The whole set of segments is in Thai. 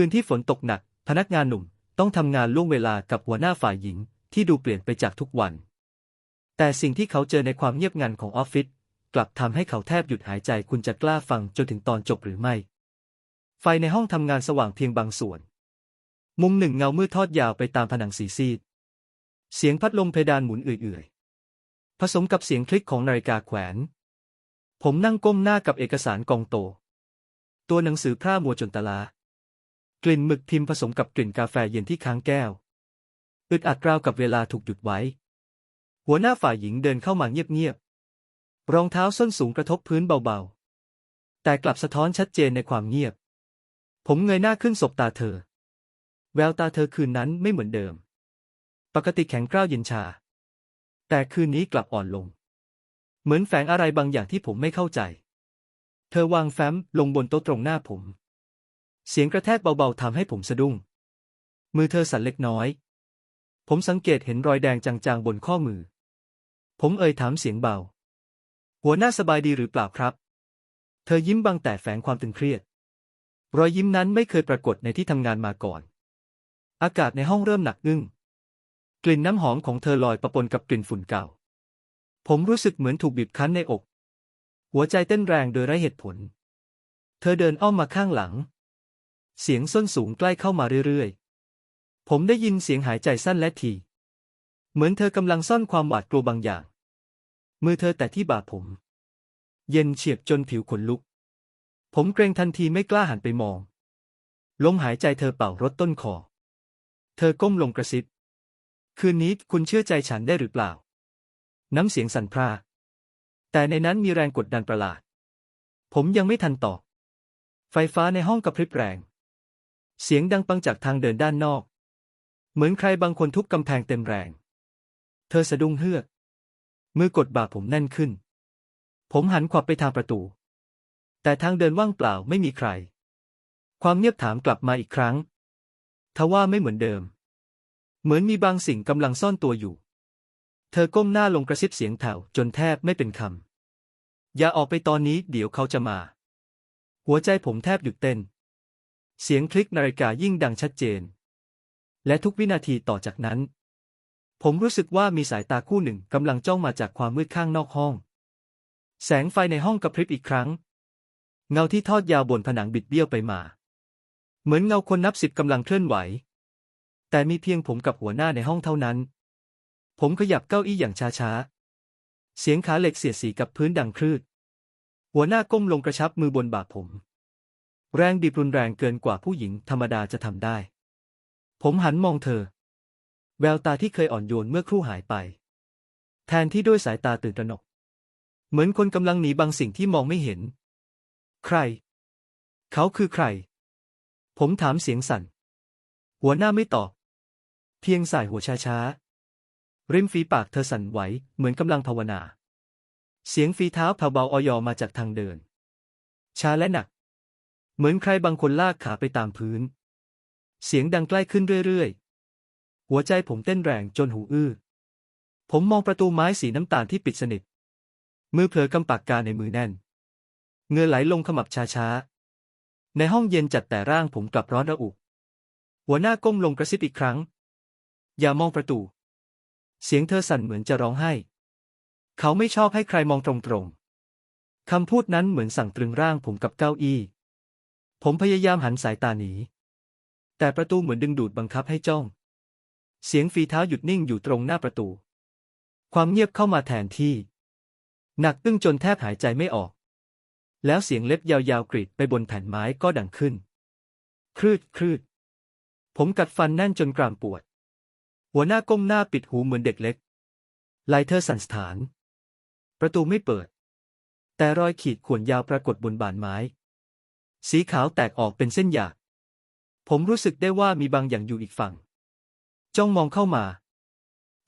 คืนที่ฝนตกหนัก พนักงานหนุ่มต้องทำงานล่วงเวลากับหัวหน้าฝ่ายหญิงที่ดูเปลี่ยนไปจากทุกวัน แต่สิ่งที่เขาเจอในความเงียบงันของออฟฟิศกลับทำให้เขาแทบหยุดหายใจคุณจะกล้าฟังจนถึงตอนจบหรือไม่ ไฟในห้องทำงานสว่างเพียงบางส่วน มุมหนึ่งเงามืดทอดยาวไปตามผนังสีซีด เสียงพัดลมเพดานหมุนเอื่อยๆ ผสมกับเสียงคลิกของนาฬิกาแขวน ผมนั่งก้มหน้ากับเอกสารกองโต ตัวหนังสือพร่ามัวจนตาลา กลิ่นหมึกพิมผสมกับกลิ่นกาแฟเย็นที่ค้างแก้ว อึดอัดราวกับเวลาถูกหยุดไว้ หัวหน้าฝ่ายหญิงเดินเข้ามาเงียบๆ รองเท้าส้นสูงกระทบพื้นเบาๆ แต่กลับสะท้อนชัดเจนในความเงียบ ผมเงยหน้าขึ้นสบตาเธอ แววตาเธอคืนนั้นไม่เหมือนเดิม ปกติแข็งกร้าวเย็นชา แต่คืนนี้กลับอ่อนลง เหมือนแฝงอะไรบางอย่างที่ผมไม่เข้าใจ เธอวางแฟ้มลงบนโต๊ะตรงหน้าผม เสียงกระแทกเบาๆทำให้ผมสะดุ้ง มือเธอสั่นเล็กน้อย ผมสังเกตเห็นรอยแดงจางๆบนข้อมือ ผมเอ่ยถามเสียงเบา หัวหน้าสบายดีหรือเปล่าครับ เธอยิ้มบางแต่แฝงความตึงเครียด รอยยิ้มนั้นไม่เคยปรากฏในที่ทำงานมาก่อน อากาศในห้องเริ่มหนักอึ้ง กลิ่นน้ำหอมของเธอลอยประปนกับกลิ่นฝุ่นเก่า ผมรู้สึกเหมือนถูกบีบคั้นในอก หัวใจเต้นแรงโดยไร้เหตุผล เธอเดินอ้อมมาข้างหลัง เสียงส้นสูงใกล้เข้ามาเรื่อยๆ ผมได้ยินเสียงหายใจสั้นและทีเหมือนเธอกำลังซ่อนความหวาดกลัวบางอย่าง มือเธอแต่ที่บ่าผม เย็นเฉียบจนผิวขนลุก ผมเกรงทันทีไม่กล้าหันไปมอง ลมหายใจเธอเป่ารถต้นคอ เธอก้มลงกระซิบ คืนนี้คุณเชื่อใจฉันได้หรือเปล่า น้ำเสียงสั่นพร่า แต่ในนั้นมีแรงกดดันประหลาด ผมยังไม่ทันตอบ ไฟฟ้าในห้องกระพริบแรง เสียงดังปังจากทางเดินด้านนอก เหมือนใครบางคนทุบกำแพงเต็มแรง เธอสะดุ้งเฮือก มือกดบ่าผมแน่นขึ้น ผมหันขวับไปทางประตู แต่ทางเดินว่างเปล่าไม่มีใคร ความเงียบถามกลับมาอีกครั้ง ทว่าไม่เหมือนเดิม เหมือนมีบางสิ่งกำลังซ่อนตัวอยู่ เธอก้มหน้าลงกระซิบเสียงแถวจนแทบไม่เป็นคำอย่าออกไปตอนนี้เดี๋ยวเขาจะมา หัวใจผมแทบหยุดเต้น เสียงคลิกนาฬิกายิ่งดังชัดเจน และทุกวินาทีต่อจากนั้น ผมรู้สึกว่ามีสายตาคู่หนึ่งกำลังจ้องมาจากความมืดข้างนอกห้อง แสงไฟในห้องกระพริบอีกครั้ง เงาที่ทอดยาวบนผนังบิดเบี้ยวไปมา เหมือนเงาคนนับสิบกำลังเคลื่อนไหว แต่มีเพียงผมกับหัวหน้าในห้องเท่านั้น ผมขยับเก้าอี้อย่างช้าๆ เสียงขาเหล็กเสียดสีกับพื้นดังคลืดหัวหน้าก้มลงกระชับมือบนบ่าผม แรงบีบรุนแรงเกินกว่าผู้หญิงธรรมดาจะทำได้ ผมหันมองเธอ แววตาที่เคยอ่อนโยนเมื่อครู่หายไป แทนที่ด้วยสายตาตื่นตระหนก เหมือนคนกำลังหนีบางสิ่งที่มองไม่เห็น ใคร เขาคือใคร ผมถามเสียงสั่น หัวหน้าไม่ตอบ เพียงสายหัวช้าๆ ริมฝีปากเธอสั่นไหวเหมือนกำลังภาวนา เสียงฝีเท้าแผ่วเบาออยอมาจากทางเดิน ช้าและหนัก เหมือนใครบางคนลากขาไปตามพื้น เสียงดังใกล้ขึ้นเรื่อยๆ หัวใจผมเต้นแรงจนหูอื้อ ผมมองประตูไม้สีน้ำตาลที่ปิดสนิท มือเผลอกำปากกาในมือแน่น เงือไหลลงขมับช้าๆ ในห้องเย็นจัดแต่ร่างผมกลับร้อนระอุ หัวหน้าก้มลงกระซิบอีกครั้ง อย่ามองประตู เสียงเธอสั่นเหมือนจะร้องไห้ เขาไม่ชอบให้ใครมองตรงๆคำพูดนั้นเหมือนสั่งตรึงร่างผมกับเก้าอี้ ผมพยายามหันสายตาหนี แต่ประตูเหมือนดึงดูดบังคับให้จ้อง เสียงฝีเท้าหยุดนิ่งอยู่ตรงหน้าประตู ความเงียบเข้ามาแทนที่ หนักตึ้งจนแทบหายใจไม่ออก แล้วเสียงเล็บยาวๆกรีดไปบนแผ่นไม้ก็ดังขึ้น ครืดครืด ผมกัดฟันแน่นจนกรามปวด หัวหน้าก้มหน้าปิดหูเหมือนเด็กเล็กไหลเธอสั่นสถาน ประตูไม่เปิด แต่รอยขีดข่วนยาวปรากฏบนบานไม้ สีขาวแตกออกเป็นเส้นหยาก ผมรู้สึกได้ว่ามีบางอย่างอยู่อีกฝั่ง จ้องมองเข้ามา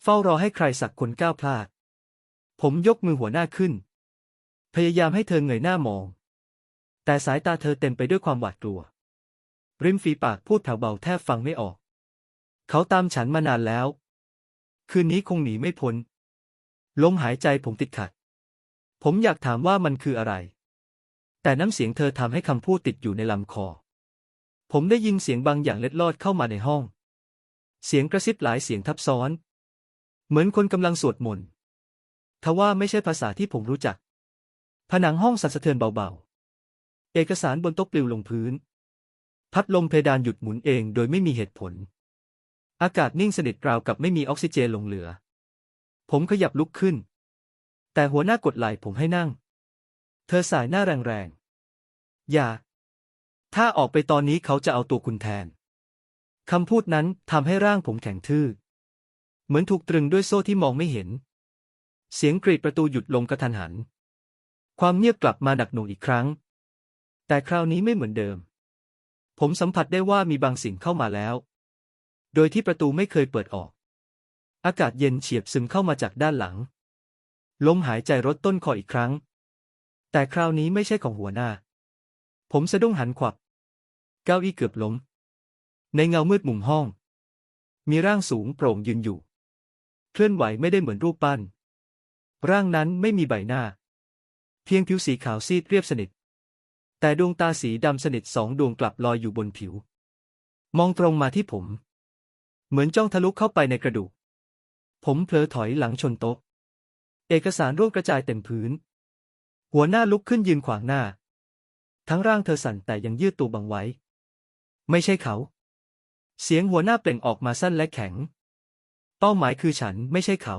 เฝ้ารอให้ใครสักคนก้าวพลาด ผมยกมือหัวหน้าขึ้น พยายามให้เธอเงยหน้ามอง แต่สายตาเธอเต็มไปด้วยความหวาดกลัว ริมฝีปากพูดแผ่วเบาแทบฟังไม่ออก เขาตามฉันมานานแล้ว คืนนี้คงหนีไม่พ้นลมหายใจผมติดขัด ผมอยากถามว่ามันคืออะไร แต่น้ำเสียงเธอทำให้คำพูดติดอยู่ในลำคอ ผมได้ยินเสียงบางอย่างเล็ดลอดเข้ามาในห้อง เสียงกระซิบหลายเสียงทับซ้อน เหมือนคนกำลังสวดมนต์ทว่าไม่ใช่ภาษาที่ผมรู้จัก ผนังห้องสั่นสะเทือนเบาๆ เอกสารบนโต๊ะปลิวลงพื้น พัดลมเพดานหยุดหมุนเองโดยไม่มีเหตุผล อากาศนิ่งสนิทราวกับไม่มีออกซิเจนหลงเหลือ ผมขยับลุกขึ้น แต่หัวหน้ากดไหล่ผมให้นั่ง เธอสายหน้าแรงๆ อย่า ถ้าออกไปตอนนี้เขาจะเอาตัวคุณแทน คำพูดนั้นทำให้ร่างผมแข็งทื่อ เหมือนถูกตรึงด้วยโซ่ที่มองไม่เห็น เสียงกรีดประตูหยุดลงกระทันหัน ความเงียบกลับมาหนักหน่วงอีกครั้ง แต่คราวนี้ไม่เหมือนเดิม ผมสัมผัสได้ว่ามีบางสิ่งเข้ามาแล้ว โดยที่ประตูไม่เคยเปิดออก อากาศเย็นเฉียบซึมเข้ามาจากด้านหลังลมหายใจรดต้นคออีกครั้ง แต่คราวนี้ไม่ใช่ของหัวหน้า ผมสะดุ้งหันขวับ เก้าอี้เกือบล้ม ในเงามืดมุมห้อง มีร่างสูงโปร่งยืนอยู่ เคลื่อนไหวไม่ได้เหมือนรูปปั้น ร่างนั้นไม่มีใบหน้า เพียงผิวสีขาวซีดเรียบสนิท แต่ดวงตาสีดำสนิทสองดวงกลับลอยอยู่บนผิว มองตรงมาที่ผม เหมือนจ้องทะลุเข้าไปในกระดูก ผมเผลอถอยหลังชนโต๊ะ เอกสารร่วงกระจายเต็มพื้น หัวหน้าลุกขึ้นยืนขวางหน้า ทั้งร่างเธอสั่นแต่ยังยืดตัวบังไว้ ไม่ใช่เขา เสียงหัวหน้าเปล่งออกมาสั้นและแข็ง เป้าหมายคือฉันไม่ใช่เขา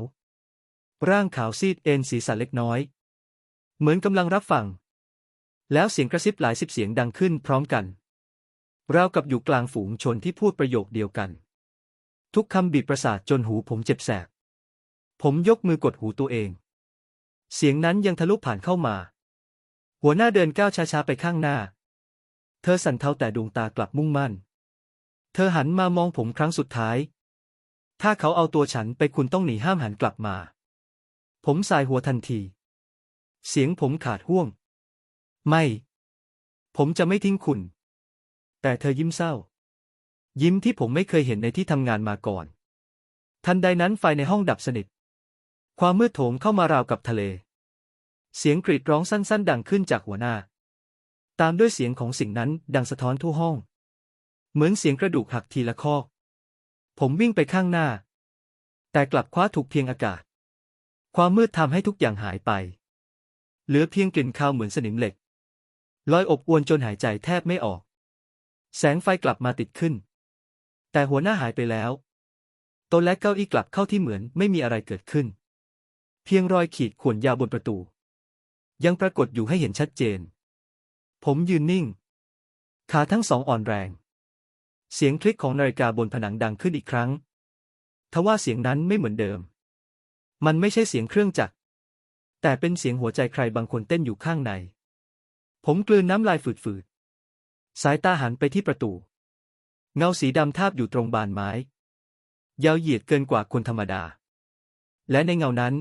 ร่างขาวซีดเอ็นศีรษะเล็กน้อย เหมือนกำลังรับฟัง แล้วเสียงกระซิบหลายสิบเสียงดังขึ้นพร้อมกันราวกับอยู่กลางฝูงชนที่พูดประโยคเดียวกัน ทุกคำบีบประสาทจนหูผมเจ็บแสบ ผมยกมือกดหูตัวเอง เสียงนั้นยังทะลุผ่านเข้ามา หัวหน้าเดินก้าวช้าๆไปข้างหน้า เธอสั่นเทาแต่ดวงตากลับมุ่งมั่น เธอหันมามองผมครั้งสุดท้าย ถ้าเขาเอาตัวฉันไปคุณต้องหนีห้ามหันกลับมา ผมสายหัวทันที เสียงผมขาดห่วง ไม่ ผมจะไม่ทิ้งคุณ แต่เธอยิ้มเศร้า ยิ้มที่ผมไม่เคยเห็นในที่ทำงานมาก่อน ทันใดนั้นไฟในห้องดับสนิท ความมืดโถมเข้ามาราวกับทะเล เสียงกรีดร้องสั้น ๆ ดังขึ้นจากหัวหน้า ตามด้วยเสียงของสิ่งนั้นดังสะท้อนทั่วห้อง เหมือนเสียงกระดูกหักทีละคอกผมวิ่งไปข้างหน้า แต่กลับคว้าถูกเพียงอากาศ ความมืดทำให้ทุกอย่างหายไป เหลือเพียงกลิ่นคาวเหมือนสนิมเหล็กลอยอบอวนจนหายใจแทบไม่ออก แสงไฟกลับมาติดขึ้น แต่หัวหน้าหายไปแล้วโต๊ะและเก้าอี้กลับเข้าที่เหมือนไม่มีอะไรเกิดขึ้น พียงรอยขีดข่วนยาวบนประตู ยังปรากฏอยู่ให้เห็นชัดเจน ผมยืนนิ่ง ขาทั้งสองอ่อนแรง เสียงคลิกของนาฬิกาบนผนังดังขึ้นอีกครั้ง ทว่าเสียงนั้นไม่เหมือนเดิม มันไม่ใช่เสียงเครื่องจักร แต่เป็นเสียงหัวใจใครบางคนเต้นอยู่ข้างใน ผมกลืนน้ำลายฝืดๆ สายตาหันไปที่ประตู เงาสีดำทาบอยู่ตรงบานไม้ ยาวเหยียดเกินกว่าคนธรรมดา และในเงานั้น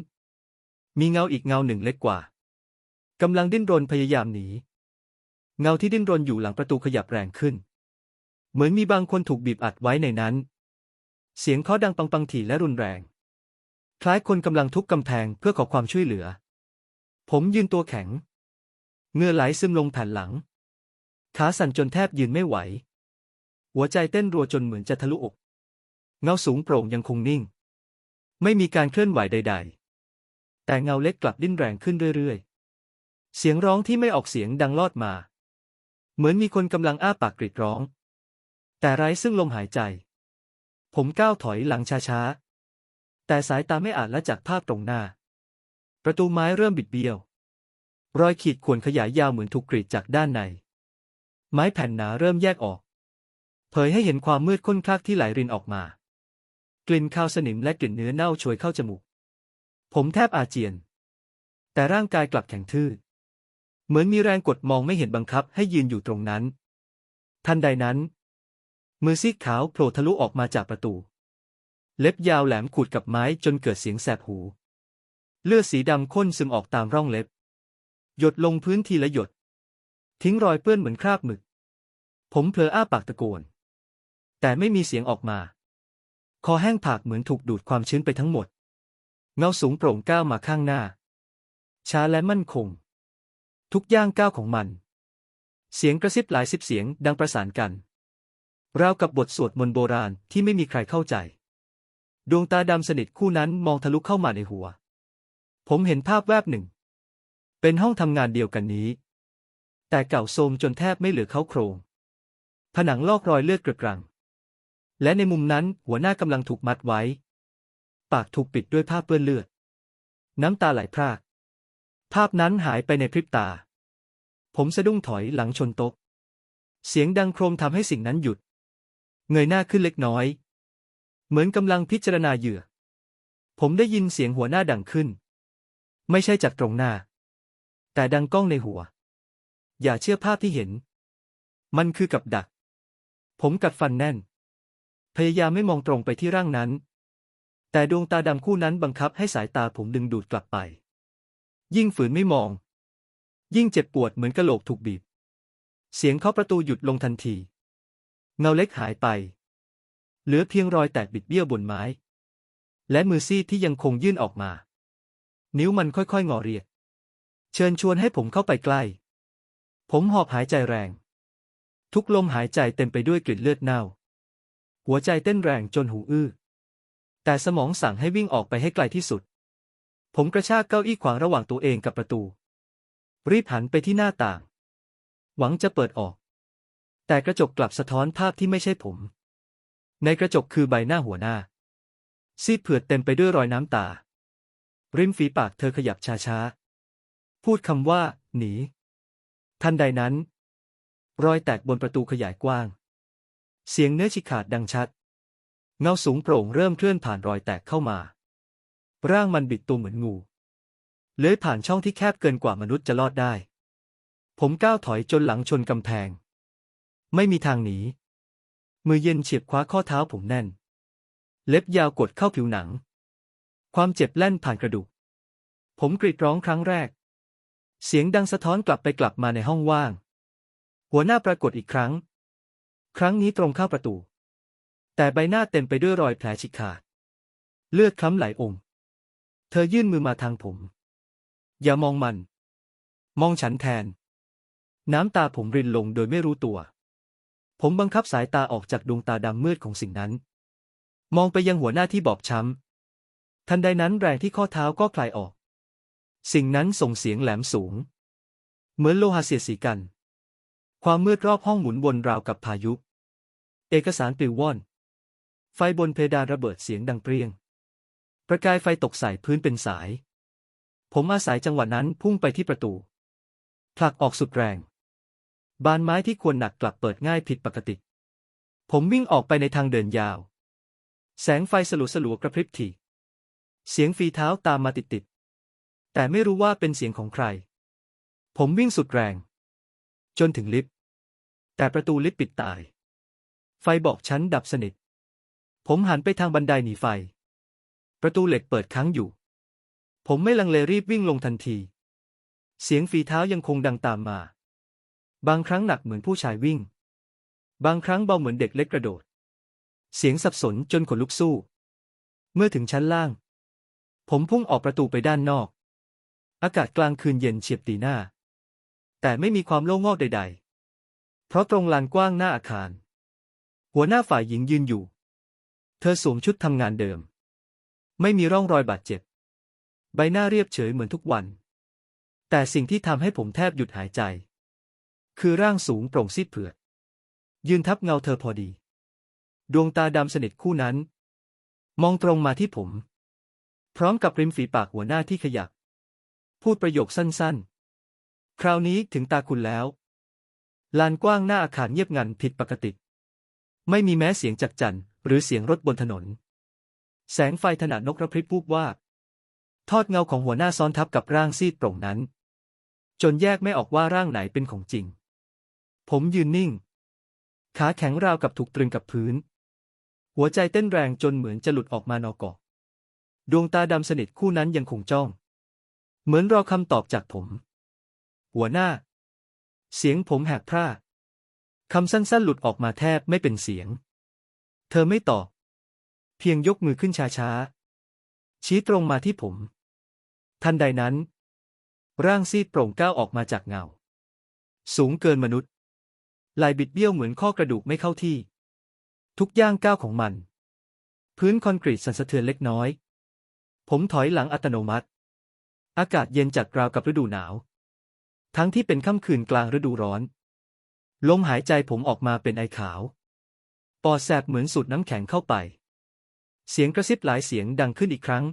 มีเงาอีกเงาหนึ่งเล็กกว่ากำลังดิ้นรนพยายามหนี เงาที่ดิ้นรนอยู่หลังประตูขยับแรงขึ้น เหมือนมีบางคนถูกบีบอัดไว้ในนั้น เสียงเคาะดังปังๆถี่และรุนแรง คล้ายคนกำลังทุบกำแพงเพื่อขอความช่วยเหลือ ผมยืนตัวแข็งเงื่อไหลซึมลงแผ่นหลัง ขาสั่นจนแทบยืนไม่ไหว หัวใจเต้นรัวจนเหมือนจะทะลุอก เงาสูงโปร่งยังคงนิ่ง ไม่มีการเคลื่อนไหวใด ๆ แต่เงาเล็กกลับดิ้นแรงขึ้นเรื่อยๆ เสียงร้องที่ไม่ออกเสียงดังลอดมา เหมือนมีคนกำลังอ้าปากกรีดร้อง แต่ไร้ซึ่งลมหายใจ ผมก้าวถอยหลังช้าๆ แต่สายตาไม่อาจละจากภาพตรงหน้า ประตูไม้เริ่มบิดเบี้ยว รอยขีดข่วนขยายยาวเหมือนถูกกรีดจากด้านใน ไม้แผ่นหนาเริ่มแยกออก เผยให้เห็นความมืดข้นคลักที่ไหลรินออกมา กลิ่นคาวสนิมและกลิ่นเนื้อเน่าโชยเข้าจมูก ผมแทบอาเจียน แต่ร่างกายกลับแข็งทื่อ เหมือนมีแรงกดมองไม่เห็นบังคับให้ยืนอยู่ตรงนั้น ทันใดนั้น มือซีกขาวโผล่ทะลุออกมาจากประตู เล็บยาวแหลมขูดกับไม้จนเกิดเสียงแสบหู เลือดสีดำข้นซึมออกตามร่องเล็บ หยดลงพื้นทีละหยด ทิ้งรอยเปื้อนเหมือนคราบหมึก ผมเผลออ้าปากตะโกน แต่ไม่มีเสียงออกมา คอแห้งผากเหมือนถูกดูดความชื้นไปทั้งหมด เงาสูงโปร่งก้าวมาข้างหน้า ช้าและมั่นคง ทุกย่างก้าวของมัน เสียงกระซิบหลายสิบเสียงดังประสานกัน ราวกับบทสวดมนต์โบราณที่ไม่มีใครเข้าใจ ดวงตาดำสนิทคู่นั้นมองทะลุเข้ามาในหัว ผมเห็นภาพแวบหนึ่ง เป็นห้องทำงานเดียวกันนี้ แต่เก่าโทรมจนแทบไม่เหลือเขาโครง ผนังลอกรอยเลือดกระกรัง และในมุมนั้นหัวหน้ากำลังถูกมัดไว้ ปากถูกปิดด้วยผ้าเปื้อนเลือด น้ำตาไหลพราก ภาพนั้นหายไปในพริบตา ผมสะดุ้งถอยหลังชนโต๊ะ เสียงดังโครมทำให้สิ่งนั้นหยุด เงยหน้าขึ้นเล็กน้อย เหมือนกำลังพิจารณาเหยื่อ ผมได้ยินเสียงหัวหน้าดังขึ้น ไม่ใช่จากตรงหน้า แต่ดังก้องในหัว อย่าเชื่อภาพที่เห็น มันคือกับดัก ผมกัดฟันแน่น พยายามไม่มองตรงไปที่ร่างนั้น แต่ดวงตาดำคู่นั้นบังคับให้สายตาผมดึงดูดกลับไป ยิ่งฝืนไม่มอง ยิ่งเจ็บปวดเหมือนกะโหลกถูกบีบ เสียงเคาะประตูหยุดลงทันที เงาเล็กหายไป เหลือเพียงรอยแตกบิดเบี้ยวบนไม้ และมือซีดที่ยังคงยื่นออกมา นิ้วมันค่อยๆงอเรียก เชิญชวนให้ผมเข้าไปใกล้ ผมหอบหายใจแรง ทุกลมหายใจเต็มไปด้วยกลิ่นเลือดเน่า หัวใจเต้นแรงจนหูอื้อ แต่สมองสั่งให้วิ่งออกไปให้ไกลที่สุด ผมกระชากเก้าอี้ขวางระหว่างตัวเองกับประตู รีบหันไปที่หน้าต่าง หวังจะเปิดออก แต่กระจกกลับสะท้อนภาพที่ไม่ใช่ผม ในกระจกคือใบหน้าหัวหน้า ซีดเผือดเต็มไปด้วยรอยน้ำตา ริมฝีปากเธอขยับช้าๆ พูดคำว่า หนี ทันใดนั้น รอยแตกบนประตูขยายกว้าง เสียงเนื้อฉีกขาดดังชัด เงาสูงโปร่งเริ่มเคลื่อนผ่านรอยแตกเข้ามา ร่างมันบิดตัวเหมือนงู เลื้อยผ่านช่องที่แคบเกินกว่ามนุษย์จะลอดได้ ผมก้าวถอยจนหลังชนกำแพง ไม่มีทางหนี มือเย็นเฉียบคว้าข้อเท้าผมแน่น เล็บยาวกดเข้าผิวหนัง ความเจ็บแล่นผ่านกระดูก ผมกรีดร้องครั้งแรก เสียงดังสะท้อนกลับไปกลับมาในห้องว่าง หัวหน้าปรากฏอีกครั้ง ครั้งนี้ตรงเข้าประตู แต่ใบหน้าเต็มไปด้วยรอยแผลฉีกขาด เลือดคล้ำไหลอมเธอยื่นมือมาทางผม อย่ามองมัน มองฉันแทน น้ำตาผมรินลงโดยไม่รู้ตัว ผมบังคับสายตาออกจากดวงตาดำมืดของสิ่งนั้น มองไปยังหัวหน้าที่บอบช้ำ ทันใดนั้นแรงที่ข้อเท้าก็คลายออก สิ่งนั้นส่งเสียงแหลมสูง เหมือนโลหะเสียดสีกัน ความมืดรอบห้องหมุนวนราวกับพายุ เอกสารปลิวว่อน ไฟบนเพดานระเบิดเสียงดังเปรี้ยง ประกายไฟตกใส่พื้นเป็นสาย ผมอาศัยจังหวะนั้นพุ่งไปที่ประตู ผลักออกสุดแรง บานไม้ที่ควรหนักกลับเปิดง่ายผิดปกติ ผมวิ่งออกไปในทางเดินยาว แสงไฟสลัวสลัวกระพริบถี่ เสียงฝีเท้าตามมาติดติดๆแต่ไม่รู้ว่าเป็นเสียงของใคร ผมวิ่งสุดแรง จนถึงลิฟต์ แต่ประตูลิฟต์ปิดตาย ไฟบอกชั้นดับสนิท ผมหันไปทางบันไดหนีไฟ ประตูเหล็กเปิดค้างอยู่ ผมไม่ลังเลรีบวิ่งลงทันที เสียงฝีเท้ายังคงดังตามมา บางครั้งหนักเหมือนผู้ชายวิ่ง บางครั้งเบาเหมือนเด็กเล็กกระโดด เสียงสับสนจนขนลุกสู้ เมื่อถึงชั้นล่าง ผมพุ่งออกประตูไปด้านนอก อากาศกลางคืนเย็นเฉียบตีหน้า แต่ไม่มีความโล่งงอกใด ๆ เพราะตรงลานกว้างหน้าอาคาร หัวหน้าฝ่ายหญิงยืนอยู่ เธอสวมชุดทำงานเดิม ไม่มีร่องรอยบาดเจ็บ ใบหน้าเรียบเฉยเหมือนทุกวัน แต่สิ่งที่ทำให้ผมแทบหยุดหายใจ คือร่างสูงโปร่งซีดเผือดยืนทับเงาเธอพอดี ดวงตาดำสนิทคู่นั้น มองตรงมาที่ผม พร้อมกับริมฝีปากหัวหน้าที่ขยับ พูดประโยคสั้นๆ คราวนี้ถึงตาคุณแล้ว ลานกว้างหน้าอาคารเงียบงันผิดปกติ ไม่มีแม้เสียงจักจั่น หรือเสียงรถบนถนน แสงไฟถนัดนกระพริบวูบว่าบทอดเงาของหัวหน้าซ้อนทับกับร่างซีดโปร่งนั้น จนแยกไม่ออกว่าร่างไหนเป็นของจริง ผมยืนนิ่ง ขาแข็งราวกับถูกตรึงกับพื้น หัวใจเต้นแรงจนเหมือนจะหลุดออกมานอกอกดวงตาดำสนิทคู่นั้นยังคงจ้อง เหมือนรอคำตอบจากผม หัวหน้า เสียงผมแหกพร่าคำสั้นๆหลุดออกมาแทบไม่เป็นเสียง เธอไม่ตอบ เพียงยกมือขึ้นช้าๆ ชี้ตรงมาที่ผม ทันใดนั้น ร่างซีดโปร่งก้าวออกมาจากเงา สูงเกินมนุษย์ลายบิดเบี้ยวเหมือนข้อกระดูกไม่เข้าที่ ทุกย่างก้าวของมัน พื้นคอนกรีตสั่นสะเทือนเล็กน้อย ผมถอยหลังอัตโนมัติ อากาศเย็นจัดราวกับฤดูหนาว ทั้งที่เป็นค่ำคืนกลางฤดูร้อน ลมหายใจผมออกมาเป็นไอขาว ปอดแสบเหมือนสูดน้ำแข็งเข้าไป เสียงกระซิบหลายเสียงดังขึ้นอีกครั้ง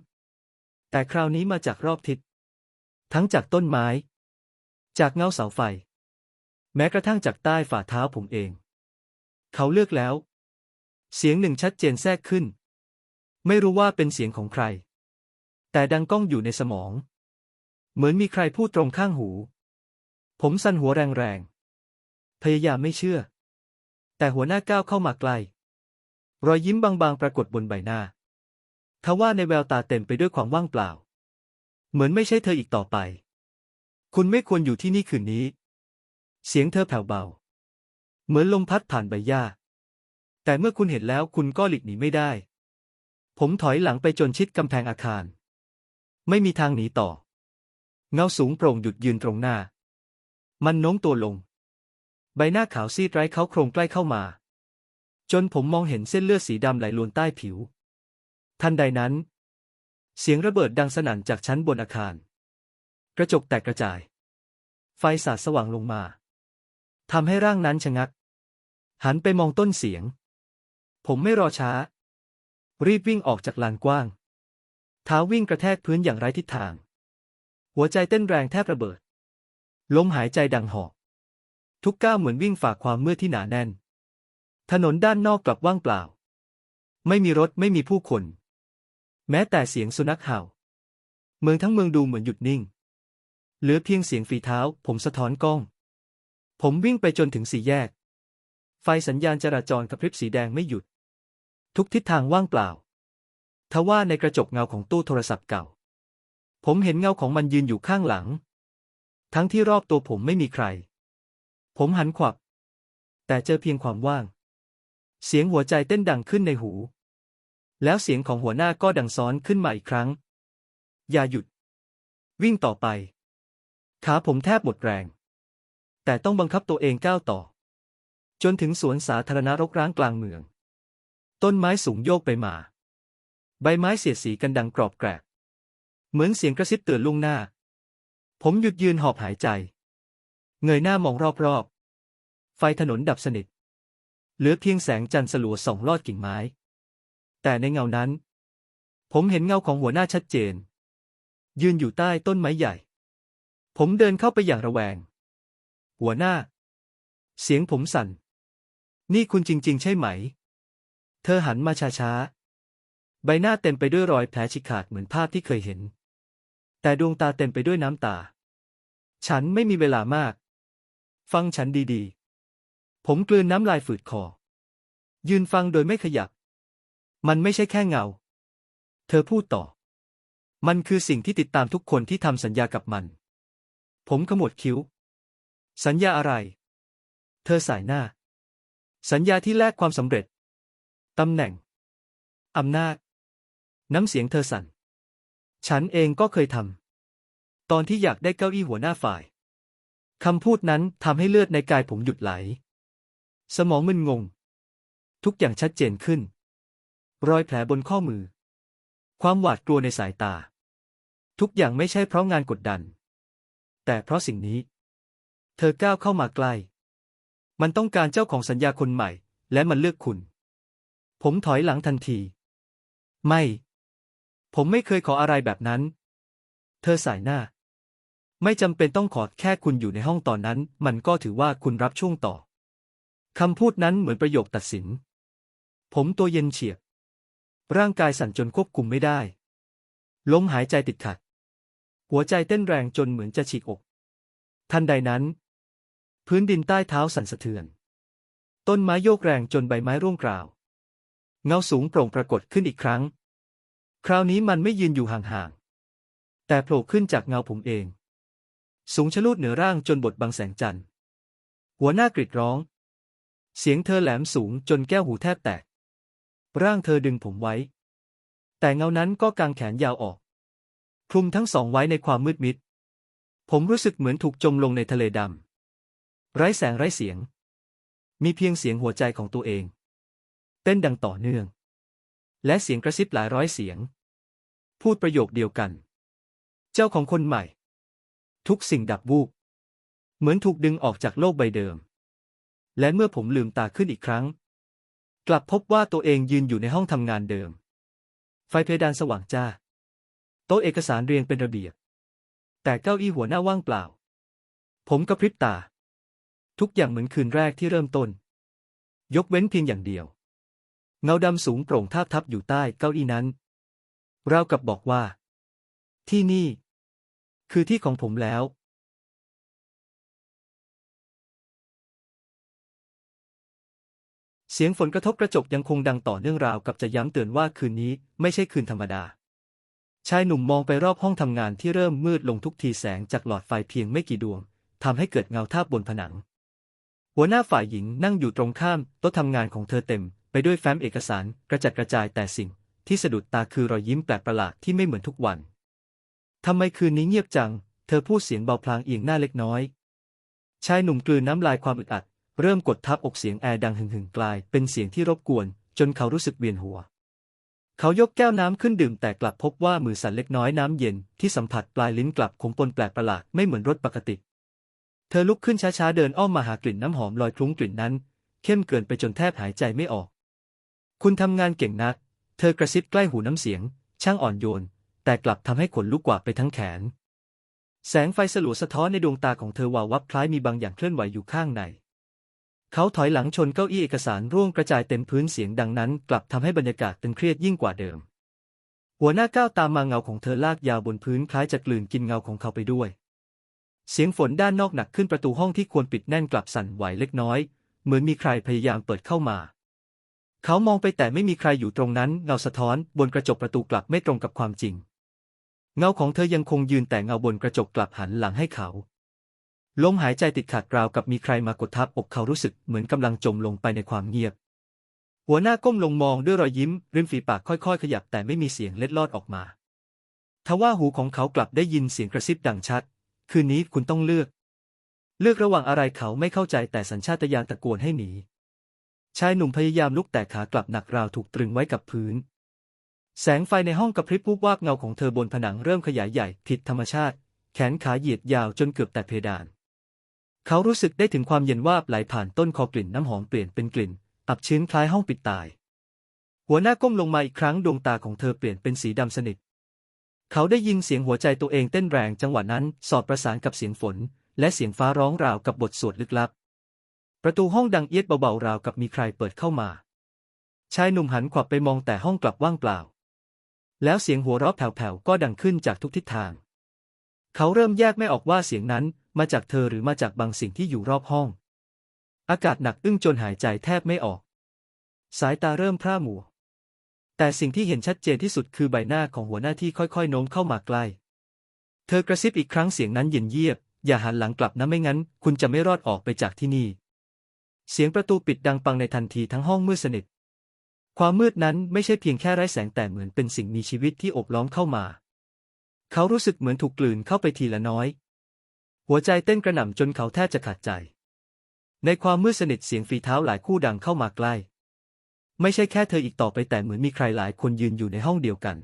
แต่คราวนี้มาจากรอบทิศ ทั้งจากต้นไม้ จากเงาเสาไฟ แม้กระทั่งจากใต้ฝ่าเท้าผมเอง เขาเลือกแล้ว เสียงหนึ่งชัดเจนแทรกขึ้น ไม่รู้ว่าเป็นเสียงของใคร แต่ดังก้องอยู่ในสมอง เหมือนมีใครพูดตรงข้างหู ผมสั่นหัวแรงๆ พยายามไม่เชื่อ แต่หัวหน้าก้าวเข้ามาใกล้ รอยยิ้มบางๆ ปรากฏบนใบหน้าทว่าในแววตาเต็มไปด้วยความว่างเปล่า เหมือนไม่ใช่เธออีกต่อไป คุณไม่ควรอยู่ที่นี่คืนนี้ เสียงเธอแผ่วเบา เหมือนลมพัดผ่านใบหญ้า แต่เมื่อคุณเห็นแล้วคุณก็หลีกหนีไม่ได้ ผมถอยหลังไปจนชิดกำแพงอาคาร ไม่มีทางหนีต่อ เงาสูงโปร่งหยุดยืนตรงหน้า มันโน้มตัวลง ใบหน้าขาวซีดไร้เขาโครงใกล้เข้ามา จนผมมองเห็นเส้นเลือดสีดำไหลลวนใต้ผิว ทันใดนั้น เสียงระเบิดดังสนั่นจากชั้นบนอาคาร กระจกแตกกระจาย ไฟสาดสว่างลงมาทำให้ร่างนั้นชะงัก หันไปมองต้นเสียง ผมไม่รอช้า รีบวิ่งออกจากลานกว้างเท้าวิ่งกระแทกพื้นอย่างไร้ทิศทาง หัวใจเต้นแรงแทบระเบิด ลมหายใจดังหอก ทุกก้าวเหมือนวิ่งฝ่าความมืดที่หนาแน่น ถนนด้านนอกกลับว่างเปล่า ไม่มีรถไม่มีผู้คน แม้แต่เสียงสุนัขเห่า เมืองทั้งเมืองดูเหมือนหยุดนิ่ง เหลือเพียงเสียงฝีเท้า ผมสะท้อนกล้อง ผมวิ่งไปจนถึงสี่แยก ไฟสัญญาณจราจรกระพริบสีแดงไม่หยุด ทุกทิศทางว่างเปล่า ทว่าในกระจกเงาของตู้โทรศัพท์เก่า ผมเห็นเงาของมันยืนอยู่ข้างหลัง ทั้งที่รอบตัวผมไม่มีใคร ผมหันขวับ แต่เจอเพียงความว่าง เสียงหัวใจเต้นดังขึ้นในหู แล้วเสียงของหัวหน้าก็ดังซ้อนขึ้นมาอีกครั้ง อย่าหยุด วิ่งต่อไป ขาผมแทบหมดแรง แต่ต้องบังคับตัวเองก้าวต่อ จนถึงสวนสาธารณะรกร้างกลางเมือง ต้นไม้สูงโยกไปมา ใบไม้เสียดสีกันดังกรอบแกรก เหมือนเสียงกระซิบเตือนล่วงหน้า ผมหยุดยืนหอบหายใจ เงยหน้ามองรอบๆ ไฟถนนดับสนิท เหลือเพียงแสงจันทร์สลัวส่องลอดกิ่งไม้ แต่ในเงานั้น ผมเห็นเงาของหัวหน้าชัดเจน ยืนอยู่ใต้ต้นไม้ใหญ่ ผมเดินเข้าไปอย่างระแวง หัวหน้า เสียงผมสั่น นี่คุณจริง ๆ ใช่ไหม เธอหันมาช้าๆ ใบหน้าเต็มไปด้วยรอยแผลฉีกขาดเหมือนภาพที่เคยเห็น แต่ดวงตาเต็มไปด้วยน้ำตา ฉันไม่มีเวลามาก ฟังฉันดีๆ ผมกลืนน้ำลายฝืดคอ ยืนฟังโดยไม่ขยับ มันไม่ใช่แค่เงา เธอพูดต่อ มันคือสิ่งที่ติดตามทุกคนที่ทำสัญญากับมัน ผมขมวดคิ้ว สัญญาอะไร เธอสายหน้า สัญญาที่แลกความสำเร็จตำแหน่งอำนาจ น้ำเสียงเธอสั่น ฉันเองก็เคยทำ ตอนที่อยากได้เก้าอี้หัวหน้าฝ่าย คำพูดนั้นทำให้เลือดในกายผมหยุดไหล สมองมึนงง ทุกอย่างชัดเจนขึ้น รอยแผลบนข้อมือ ความหวาดกลัวในสายตา ทุกอย่างไม่ใช่เพราะงานกดดัน แต่เพราะสิ่งนี้ เธอก้าวเข้ามาใกล้ มันต้องการเจ้าของสัญญาคนใหม่ และมันเลือกคุณ ผมถอยหลังทันที ไม่ ผมไม่เคยขออะไรแบบนั้น เธอสายหน้า ไม่จำเป็นต้องขอแค่คุณอยู่ในห้องตอนนั้น มันก็ถือว่าคุณรับช่วงต่อคำพูดนั้นเหมือนประโยคตัดสิน ผมตัวเย็นเฉียบ ร่างกายสั่นจนควบคุมไม่ได้ ลมหายใจติดขัด หัวใจเต้นแรงจนเหมือนจะฉีกอก ทันใดนั้น พื้นดินใต้เท้าสั่นสะเทือน ต้นไม้โยกแรงจนใบไม้ร่วงกราว เงาสูงโปร่งปรากฏขึ้นอีกครั้ง คราวนี้มันไม่ยืนอยู่ห่างๆ แต่โผล่ขึ้นจากเงาผมเอง สูงชะลูดเหนือร่างจนบดบังแสงจันทร์ หัวหน้ากรีดร้อง เสียงเธอแหลมสูงจนแก้วหูแทบแตก ร่างเธอดึงผมไว้ แต่เงานั้นก็กางแขนยาวออก คลุมทั้งสองไว้ในความมืดมิด ผมรู้สึกเหมือนถูกจมลงในทะเลดำ ไร้แสงไร้เสียง มีเพียงเสียงหัวใจของตัวเอง เต้นดังต่อเนื่อง และเสียงกระซิบหลายร้อยเสียง พูดประโยคเดียวกัน เจ้าของคนใหม่ ทุกสิ่งดับวูบ เหมือนถูกดึงออกจากโลกใบเดิม และเมื่อผมลืมตาขึ้นอีกครั้ง กลับพบว่าตัวเองยืนอยู่ในห้องทำงานเดิม ไฟเพดานสว่างจ้า โต๊ะเอกสารเรียงเป็นระเบียบ แต่เก้าอี้หัวหน้าว่างเปล่า ผมกระพริบตา ทุกอย่างเหมือนคืนแรกที่เริ่มต้น ยกเว้นเพียงอย่างเดียว เงาดำสูงโปร่งทาบทับอยู่ใต้เก้าอี้นั้น ราวกับบอกว่า ที่นี่ คือที่ของผมแล้วเสียงฝนกระทบกระจกยังคงดังต่อเนื่องราวกับจะย้ำเตือนว่าคืนนี้ไม่ใช่คืนธรรมดา ชายหนุ่มมองไปรอบห้องทำงานที่เริ่มมืดลงทุกทีแสงจากหลอดไฟเพียงไม่กี่ดวงทำให้เกิดเงาทาบบนผนัง หัวหน้าฝ่ายหญิงนั่งอยู่ตรงข้ามโต๊ะทำงานของเธอเต็ม ไปด้วยแฟ้มเอกสารกระจัดกระจายแต่สิ่ง ที่สะดุดตาคือรอยยิ้มแปลกประหลาดที่ไม่เหมือนทุกวัน ทำไมคืนนี้เงียบจัง เธอพูดเสียงเบาพลางเอียงหน้าเล็กน้อย ชายหนุ่มกลืนน้ำลายความอึดอัด เริ่มกดทับอกเสียงแอร์ดังหึ่งหึ่งกลาย เป็นเสียงที่รบกวน จนเขารู้สึกเวียนหัว เขายกแก้วน้ำขึ้นดื่มแต่กลับพบว่ามือสั่นเล็กน้อยน้ำเย็นที่สัมผัสปลายลิ้นกลับคงปนแปลกประหลาดไม่เหมือนรสปกติ เธอลุกขึ้นช้าๆเดินอ้อมมาหากลิ่นน้ำหอมลอยคลุ้งกลิ่นนั้น เข้มเกินไปจนแทบหายใจไม่ออก คุณทำงานเก่งนัก เธอกระซิบใกล้หูน้ำเสียง ช่างอ่อนโยน แต่กลับทำให้ขนลุกกว่าไปทั้งแขน แสงไฟสลัวสะท้อนในดวงตาของเธอวาววับคล้ายมีบางอย่างเคลื่อนไหวอยู่ข้างใน เขาถอยหลังชนเก้าอี้เอกสารร่วงกระจายเต็มพื้นเสียงดังนั้น กลับทำให้บรรยากาศตึงเครียดยิ่งกว่าเดิม หัวหน้าก้าวตามมาเงาของเธอลากยาวบนพื้นคล้ายจะกลืนกินเงาของเขาไปด้วย เสียงฝนด้านนอกหนักขึ้นประตูห้องที่ควรปิดแน่นกลับสั่นไหวเล็กน้อย เหมือนมีใครพยายามเปิดเข้ามาเขามองไปแต่ไม่มีใครอยู่ตรงนั้น เงาสะท้อน บนกระจกประตูกลับไม่ตรงกับความจริง เงาของเธอยังคงยืนแต่เงาบนกระจกกลับหันหลังให้เขาลมหายใจติดขัดราวกับมีใครมากดทับอกเขารู้สึกเหมือนกำลังจมลงไปในความเงียบ หัวหน้าก้มลงมองด้วยรอยยิ้ม ริมฝีปากค่อยๆ ขยับแต่ไม่มีเสียงเล็ดลอดออกมา ทว่าหูของเขากลับได้ยินเสียงกระซิบดังชัด คืนนี้คุณต้องเลือก เลือกระหว่างอะไรเขาไม่เข้าใจแต่สัญชาตญาณตะโกนให้หนี ชายหนุ่มพยายามลุกแต่ขากลับหนักราวถูกตรึงไว้กับพื้น แสงไฟในห้องกระพริบวูบวาบเงาของเธอบนผนังเริ่มขยายใหญ่ผิดธรรมชาติ แขนขาเหยียดยาวจนเกือบแตะเพดาน เขารู้สึกได้ถึงความเย็นวาบไหลผ่านต้นคอกลิ่นน้ำหอมเปลี่ยนเป็นกลิ่น อับชื้นคล้ายห้องปิดตาย หัวหน้าก้มลงมาอีกครั้งดวงตาของเธอเปลี่ยนเป็นสีดำสนิท เขาได้ยินเสียงหัวใจตัวเองเต้นแรงจังหวะนั้นสอดประสานกับเสียงฝน และเสียงฟ้าร้องราวกับบทสวดลึกลับ ประตูห้องดังเอียดเบาๆราวกับมีใครเปิดเข้ามา ชายหนุ่มหันขวับไปมองแต่ห้องกลับว่างเปล่า แล้วเสียงหัวเราะแผ่วๆก็ดังขึ้นจากทุกทิศทาง เขาเริ่มแยกไม่ออกว่าเสียงนั้นมาจากเธอหรือมาจากบางสิ่งที่อยู่รอบห้อง อากาศหนักอึ้งจนหายใจแทบไม่ออก สายตาเริ่มพร่ามัว แต่สิ่งที่เห็นชัดเจนที่สุดคือใบหน้าของหัวหน้าที่ค่อยๆโน้มเข้ามาใกล้ เธอกระซิบอีกครั้งเสียงนั้นเย็นเยียบ อย่าหันหลังกลับนะไม่งั้น คุณจะไม่รอดออกไปจากที่นี่ เสียงประตูปิดดังปังในทันทีทั้งห้องมืดสนิท ความมืดนั้นไม่ใช่เพียงแค่ไร้แสงแต่เหมือนเป็นสิ่งมีชีวิตที่อบล้อมเข้ามา เขารู้สึกเหมือนถูกกลืนเข้าไปทีละน้อย หัวใจเต้นกระหน่ำจนเขาแทบจะขาดใจ ในความมืดสนิทเสียงฝีเท้าหลายคู่ดังเข้ามาใกล้ ไม่ใช่แค่เธออีกต่อไปแต่เหมือนมีใครหลายคนยืนอยู่ในห้องเดียวกัน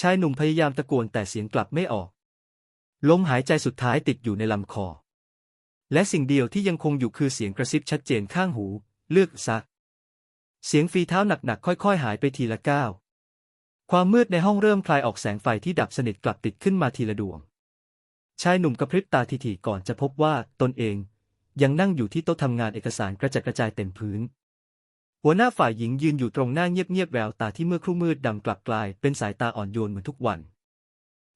ชายหนุ่มพยายามตะโกนแต่เสียงกลับไม่ออก ลมหายใจสุดท้ายติดอยู่ในลำคอ และสิ่งเดียวที่ยังคงอยู่คือเสียงกระซิบชัดเจนข้างหู เลือกซะ เสียงฝีเท้าหนักๆค่อยๆ หายไปทีละก้าว ความมืดในห้องเริ่มคลายออกแสงไฟที่ดับสนิทกลับติดขึ้นมาทีละดวง ชายหนุ่มกระพริบตาทีๆก่อนจะพบว่าตนเอง ยังนั่งอยู่ที่โต๊ะทำงานเอกสารกระจัดกระจายเต็มพื้น หัวหน้าฝ่ายหญิงยืนอยู่ตรงหน้าเงียบๆแววตาที่เมื่อครู่มืดดำกลับกลายเป็นสายตาอ่อนโยนเหมือนทุกวัน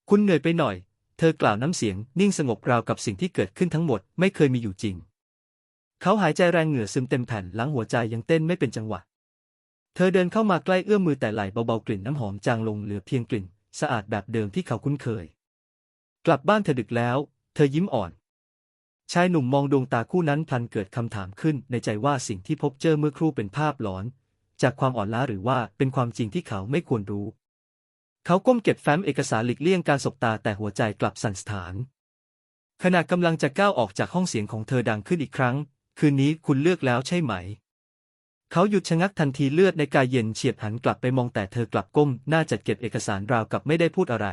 คุณเหนื่อยไปหน่อย เธอกล่าวน้ำเสียง นิ่งสงบราวกับสิ่งที่เกิดขึ้นทั้งหมดไม่เคยมีอยู่จริง เขาหายใจแรงเหงื่อซึมเต็มแผ่นหลังหัวใจยังเต้นไม่เป็นจังหวะ เธอเดินเข้ามาใกล้เอื้อมมือแต่ไหลเบาๆกลิ่นน้ำหอมจางลงเหลือเพียงกลิ่น สะอาดแบบเดิมที่เขาคุ้นเคย กลับบ้านเธอดึกแล้ว เธอยิ้มอ่อน ชายหนุ่มมองดวงตาคู่นั้นพลันเกิดคำถามขึ้นในใจว่าสิ่งที่พบเจอเมื่อครู่เป็นภาพหลอน จากความอ่อนล้าหรือว่าเป็นความจริงที่เขาไม่ควรรู้ เขาก้มเก็บแฟ้มเอกสารหลีกเลี่ยงการสบตาแต่หัวใจกลับสั่นสะท้าน ขณะกำลังจะก้าวออกจากห้องเสียงของเธอดังขึ้นอีกครั้ง คืนนี้คุณเลือกแล้วใช่ไหม เขาหยุดชะงักทันทีเลือดในกายเย็นเฉียบหันกลับไปมองแต่เธอกลับก้มหน้าจัดเก็บเอกสารราวกับไม่ได้พูดอะไร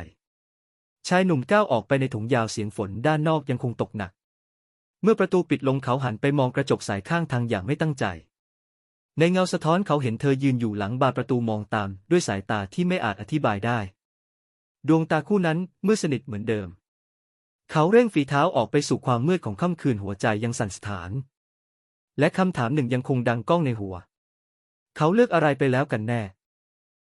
ชายหนุ่มก้าวออกไปในถุงยาวเสียงฝนด้านนอกยังคงตกหนัก เมื่อประตูปิดลงเขาหันไปมองกระจกสายข้างทางอย่างไม่ตั้งใจ ในเงาสะท้อนเขาเห็นเธอยืนอยู่หลังบานประตูมองตามด้วยสายตาที่ไม่อาจอธิบายได้ ดวงตาคู่นั้นมืดสนิทเหมือนเดิม เขาเร่งฝีเท้าออกไปสู่ความมืดของค่ำคืนหัวใจยังสั่นสะท้าน และคำถามหนึ่งยังคงดังก้องในหัว เขาเลือกอะไรไปแล้วกันแน่